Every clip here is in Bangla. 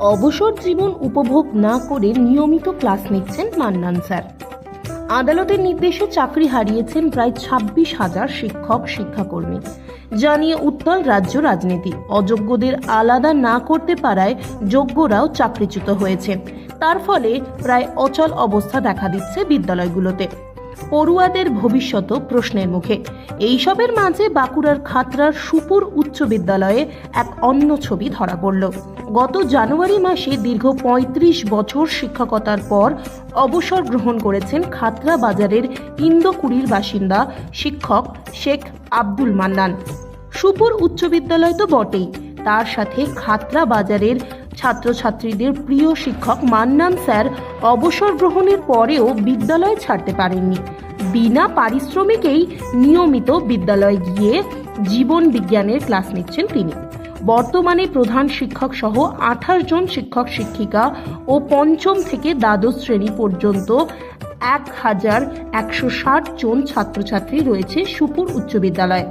অবসর জীবন উপভোগ না করে নিয়মিত ক্লাস নিচ্ছেন মান্নান স্যার। আদালতের নির্দেশে চাকরি হারিয়েছেন প্রায় ছাব্বিশ হাজার শিক্ষক, শিক্ষাকর্মী। জানিয়ে উত্তাল রাজ্য রাজনীতি। অযোগ্যদের আলাদা না করতে পারায় যোগ্যরাও চাকরিচ্যুত হয়েছে। তার ফলে প্রায় অচল অবস্থা দেখা দিচ্ছে বিদ্যালয়গুলোতে। পড়ুয়াদের ভবিষ্যৎ প্রশ্নের মুখে। এইসবের মাঝে বাঁকুড়ার খাতড়ার সুপুর উচ্চ বিদ্যালয়ে এক অন্য ছবি ধরা পড়ল। গত জানুয়ারি মাসে দীর্ঘ ৩৫ বছর শিক্ষকতার পর অবসর গ্রহণ করেছেন খাতড়া বাজারের ইন্দোকুড়ির বাসিন্দা শিক্ষক শেখ আব্দুল মান্নান। সুপুর উচ্চ বিদ্যালয় তো বটেই। তার সাথে খাতড়া বাজারের ছাত্রছাত্রীদের প্রিয় শিক্ষক মান্নান স্যার অবসর গ্রহণের পরেও বিদ্যালয় ছাড়তে পারেননি। বিনা পারিশ্রমিকেই নিয়মিত বিদ্যালয়ে গিয়ে জীবন বিজ্ঞানের ক্লাস নিচ্ছেন তিনি। বর্তমানে প্রধান শিক্ষক সহ আঠাশ জন শিক্ষক শিক্ষিকা ও পঞ্চম থেকে দ্বাদশ শ্রেণি পর্যন্ত এক হাজার একশো ষাট জন ছাত্রছাত্রী রয়েছে সুপুর উচ্চ বিদ্যালয়ে।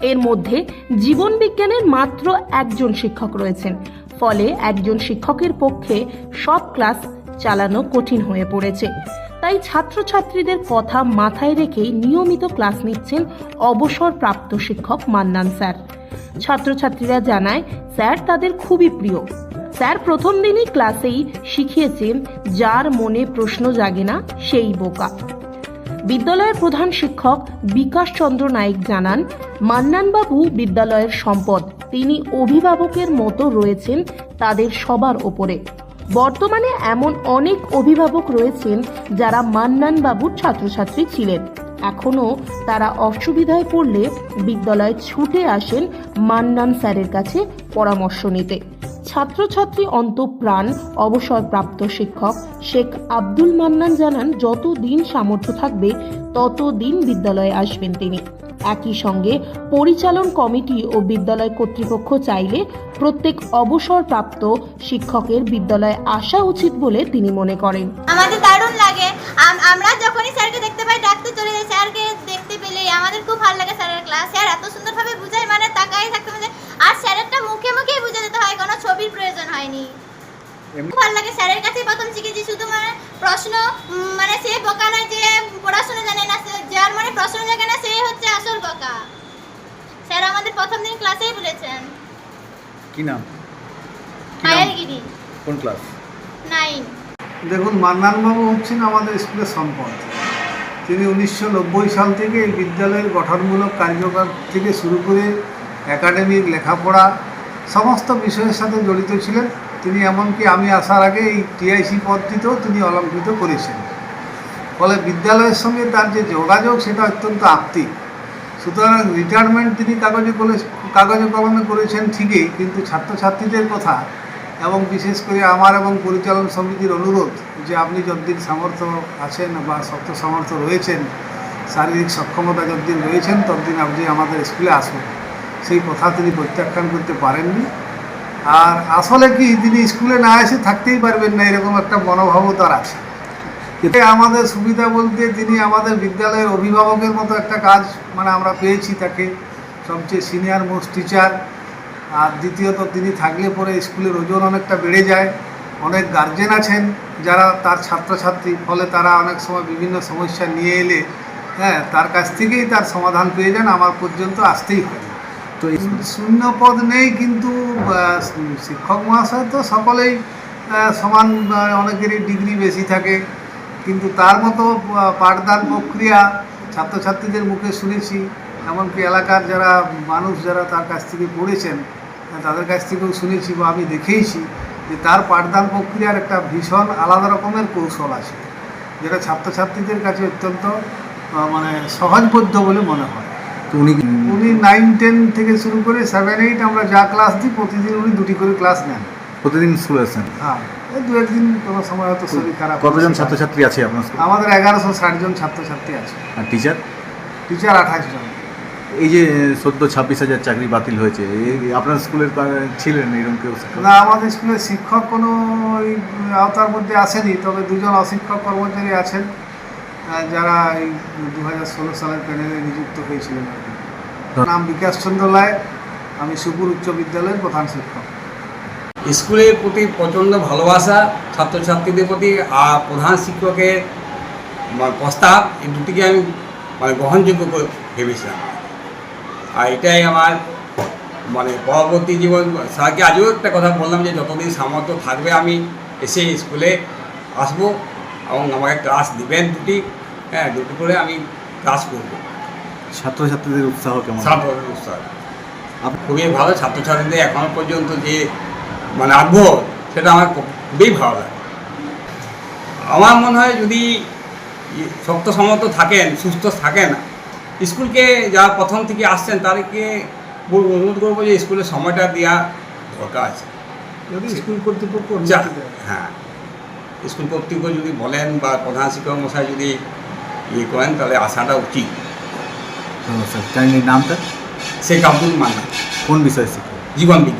এর মধ্যে জীবন বিজ্ঞানের মাত্র একজন শিক্ষক রয়েছেন। ফলে একজন শিক্ষকের পক্ষে সব ক্লাস চালানো কঠিন হয়ে পড়েছে। তাই ছাত্রছাত্রীদের কথা মাথায় রেখেই নিয়মিত ক্লাস নিচ্ছেন অবসরপ্রাপ্ত শিক্ষক মান্নান স্যার। ছাত্রছাত্রীরা জানায়, স্যার, তাদের খুবই প্রিয়। স্যার, প্রথম দিনই ক্লাসেই শিখিয়েছেন, যার মনে প্রশ্ন জাগে না, সেই বোকা। বিদ্যালয়ের প্রধান শিক্ষক বিকাশ চন্দ্র নায়েক জানান, মান্নানবাবু বিদ্যালয়ের সম্পদ, তিনি অভিভাবকের মতো রয়েছেন তাদের সবার ওপরে। বর্তমানে এমন অনেক অভিভাবক রয়েছেন যারা মান্নান বাবুর ছাত্রছাত্রী ছিলেন। এখনও তারা অসুবিধায় পড়লে বিদ্যালয়ে ছুটে আসেন মান্নান স্যারের কাছে পরামর্শ নিতে। ছাত্রছাত্রী অন্তঃপ্রাণ অবসরপ্রাপ্ত শিক্ষক শেখ আব্দুল মান্নান জানান যত দিন সামর্থ্য থাকবে তত দিন বিদ্যালয়ে আসবেন তিনি। একই সঙ্গে পরিচালন কমিটি ও বিদ্যালয় কর্তৃপক্ষ চাইলে প্রত্যেক অবসরপ্রাপ্ত শিক্ষকের বিদ্যালয়ে আসা উচিত বলে তিনি মনে করেন। আমাদের দারুণ লাগে। আম- আমরা যখনই স্যারকে দেখতে পাই, ডাকতে চলে যাই, স্যারকে দেখতে পেলে আমাদের খুব ভালো লাগে স্যারের ক্লাস। স্যার, এত সুন্দরভাবে বুঝায় মানে তাকাই থাকতে মানে আর স্যারেরটা মুখে মুখেই বুঝে দিতে হয় কোনো ছবির প্রয়োজন হয়নি এমনি- খুব ভালো লাগে স্যারের কাছেই প্রথম শিখেছি শুধু মানে প্রশ্ন মানে সে বোকা নয় যে পড়াশোনা জানে না সে- যার মানে প্রশ্ন জানে না সে হচ্ছে আসল বোকা। স্যার আমাদের প্রথম দিন ক্লাসেই বলেছেন। কি নাম? কি নাম? কোন ক্লাস? নাইন। দেখুন মান্নানবাবু হচ্ছেন আমাদের স্কুলের সম্পদ। তিনি উনিশশো নব্বই সাল থেকে এই বিদ্যালয়ের গঠনমূলক কার্যকর থেকে শুরু করে একাডেমিক লেখাপড়া সমস্ত বিষয়ের সাথে জড়িত ছিলেন। তিনি এমনকি আমি আসার আগে এই টিআইসি পদটিতেও তিনি অলঙ্কৃত করেছেন। ফলে বিদ্যালয়ের সঙ্গে তার যে যোগাযোগ, সেটা অত্যন্ত আপ্তিক সুতরাং রিটায়ারমেন্ট তিনি কাগজে করে কাগজে কলমে করেছেন ঠিকই, কিন্তু ছাত্রছাত্রীদের কথা এবং বিশেষ করে আমার এবং পরিচালন সমিতির অনুরোধ যে আপনি যতদিন সামর্থ্য আছেন বা শক্ত সামর্থ্য রয়েছেন, শারীরিক সক্ষমতা যতদিন রয়েছেন, ততদিন আপনি আমাদের স্কুলে আসুন। সেই কথা তিনি প্রত্যাখ্যান করতে পারেননি। আর আসলে কি, তিনি স্কুলে না এসে থাকতেই পারবেন না, এরকম একটা মনোভাবও তার আছে। এতে আমাদের সুবিধা বলতে তিনি আমাদের বিদ্যালয়ের অভিভাবকের মতো একটা কাজ মানে আমরা পেয়েছি তাকে। সবচেয়ে সিনিয়র মোস্ট টিচার আর দ্বিতীয়ত তিনি থাকলে পরে স্কুলের ওজন অনেকটা বেড়ে যায়। অনেক গার্জেন আছেন যারা তার ছাত্রছাত্রী, ফলে তারা অনেক সময় বিভিন্ন সমস্যা নিয়ে এলে হ্যাঁ তার কাছ থেকেই তার সমাধান পেয়ে যান, আমার পর্যন্ত আসতেই হয়। তো শূন্য পদ নেই কিন্তু শিক্ষক মহাশয় তো সকলেই সমান অনেকেরই ডিগ্রি বেশি থাকে। কিন্তু তার মতো পাঠদান প্রক্রিয়া ছাত্রছাত্রীদের মুখে শুনেছি। এমনকি এলাকার যারা মানুষ যারা তার কাছ থেকে পড়েছেন, তাদের কাছ থেকেও শুনেছি বা আমি দেখেইছি যে তার পাঠদান প্রক্রিয়ার একটা ভীষণ আলাদা রকমের কৌশল আছে, যেটা ছাত্রছাত্রীদের কাছে অত্যন্ত মানে সহজবোধ্য বলে মনে হয়। উনি উনি নাইন টেন থেকে শুরু করে সেভেন এইট আমরা যা ক্লাস দিই প্রতিদিন উনি দুটি করে ক্লাস নেন। প্রতিদিন স্কুলে আসেন? হ্যাঁ এই দু একদিন কোনো সময় হয়তো শরীর খারাপ কতজন ছাত্রছাত্রী আছে আপনার স্কুলে? আমাদের এগারোশো ষাট জন ছাত্রছাত্রী আছে। আর টিচার টিচার আঠাশ জন। এই যে সদ্য ছাব্বিশ হাজার চাকরি বাতিল হয়েছে আপনার স্কুলের ছিলেন এরকম কেউ? না আমাদের স্কুলে শিক্ষক কোনো আওতার মধ্যে আসেনি তবে দুজন অশিক্ষক কর্মচারী আছেন। যারা এই দু হাজার ষোলো সালের প্যানেলে নিযুক্ত হয়েছিলেন। নাম বিকাশ চন্দ্র আমি সুপুর উচ্চ বিদ্যালয়ের প্রধান শিক্ষক। স্কুলের প্রতি প্রচণ্ড ভালোবাসা ছাত্রছাত্রীদের প্রতি আর প্রধান শিক্ষকের প্রস্তাব, এই দুটিকে আমি মানে গ্রহণযোগ্য ভেবেছিলাম। আর এটাই আমার মানে পরবর্তী জীবন, স্যারকে আজও একটা কথা বললাম যে যতদিন সামর্থ্য থাকবে আমি এসে স্কুলে আসব। এবং আমাকে ক্লাস দিবেন দুটি হ্যাঁ দুটি করে আমি ক্লাস করব। ছাত্রছাত্রীদের উৎসাহ কেমন? ছাত্র স্যার খুবই ভালো ছাত্রছাত্রীদের এখনও পর্যন্ত যে মানে আগ্রহ সেটা আমার খুবই ভালো লাগে। আমার মনে হয় যদি শক্ত সমর্থ থাকেন সুস্থ থাকেন স্কুলকে যারা প্রথম থেকে আসছেন তাদেরকে বলব অনুরোধ করব যে স্কুলের সময়টা দেওয়া দরকার আছে। যদি স্কুল কর্তৃপক্ষ হ্যাঁ। স্কুল কর্তৃপক্ষ যদি বলেন বা প্রধান শিক্ষক মশাই যদি ইয়ে করেন তাহলে আসাটা উচিত। কাইন্ডলি নামটা? শেখ আব্দুল মান্না। কোন বিষয় শিক্ষক জীবন বিজ্ঞান।